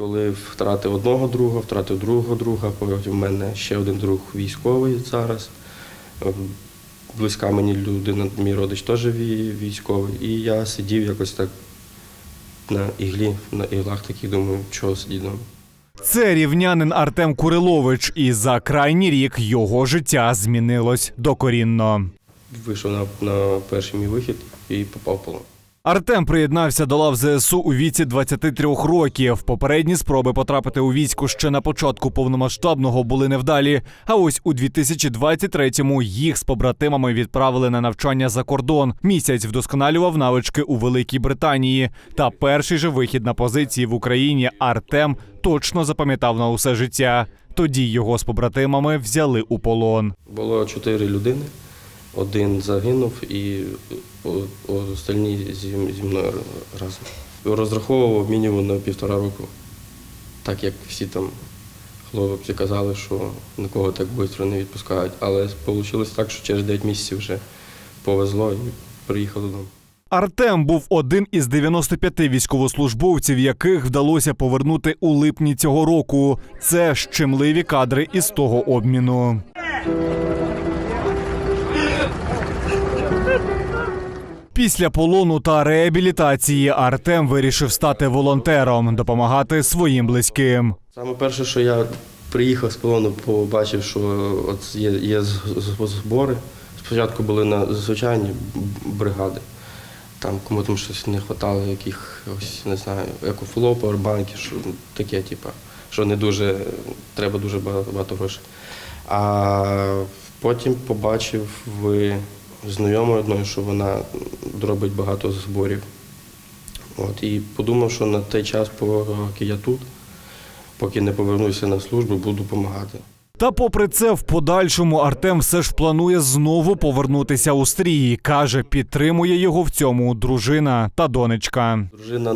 Коли втратив одного друга, втратив другого друга, потім в мене ще один друг військовий зараз. Е, Близька мені людина, мій родич теж військовий. І я сидів якось так на іглі, на іглах таких, думаю, чого сидіти вдома. Це рівнянин Артем Курилович, і за крайній рік його життя змінилось докорінно. Вийшов на, на перший мій вихід і попав в полон. Артем приєднався до лав ЗСУ у віці 23 років. Попередні спроби потрапити у військо ще на початку повномасштабного були невдалі. А ось у 2023-му їх з побратимами відправили на навчання за кордон. Місяць вдосконалював навички у Великій Британії. Та перший же вихід на позиції в Україні Артем точно запам'ятав на усе життя. Тоді його з побратимами взяли у полон. Було чотири людини. Один загинув і остальні зі мною разом. Розраховував мінімум на півтора року. Так як всі там хлопці казали, що нікого так швидко не відпускають. Але вийшло так, що через 9 місяців вже повезло і приїхав додому. Артем був один із 95 військовослужбовців, яких вдалося повернути у липні цього року. Це щемливі кадри із того обміну. Після полону та реабілітації Артем вирішив стати волонтером, допомагати своїм близьким. Саме перше, що я приїхав з полону, побачив, що от є, є збори. Спочатку були на звичайні бригади. Там кому там щось не вистачало, якихось, не знаю, екофло, павербанки, що таке, типу, що не дуже, треба дуже багато грошей. А потім побачив в знайомої одної, що вона робить багато зборів. От, і подумав, що на той час, поки я тут, поки не повернуся на службу, буду допомагати. Та, попри це, в подальшому Артем все ж планує знову повернутися у стрій. каже, підтримує його в цьому дружина та донечка. Дружина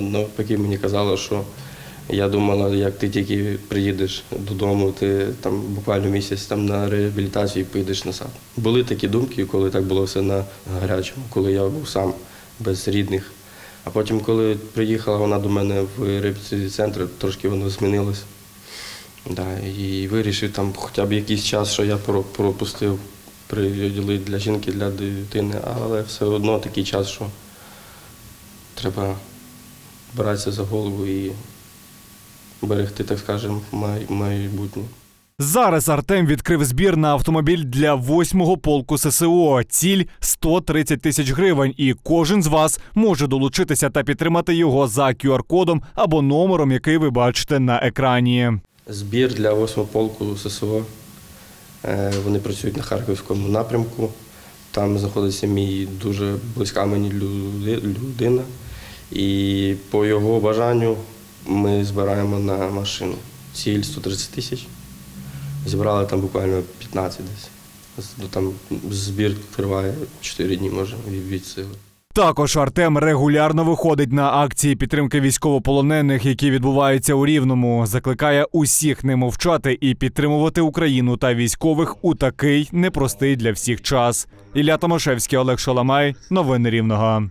навпаки мені казала, що я думала, як ти тільки приїдеш додому, ти там буквально місяць там на реабілітацію поїдеш назад. Були такі думки, коли так було все на гарячому, коли я був сам без рідних. А потім, коли приїхала вона до мене в реабілітаційний центр, трошки воно змінилося. Да, і вирішив там хоча б якийсь час, що я пропустив, приділити для жінки, для дитини, але все одно такий час, що треба братися за голову і берегти, так скажемо, май- майбутнє. Зараз Артем відкрив збір на автомобіль для 8-го полку ССО. Ціль 130 тисяч гривень. І кожен з вас може долучитися та підтримати його за QR-кодом або номером, який ви бачите на екрані. Збір для 8 полку ССО. Е, Вони працюють на Харківському напрямку. Там знаходиться мій дуже близька мені людина. І по його бажанню ми збираємо на машину. Ціль 130 тисяч. Зібрали там буквально 15 десь. Ну, Там збір триває 4 дні, може, від- сили. Також Артем регулярно виходить на акції підтримки військовополонених, які відбуваються у Рівному. Закликає усіх не мовчати і підтримувати Україну та військових у такий непростий для всіх час. Ілля Томашевський, Олег Шаламай. Новини Рівного.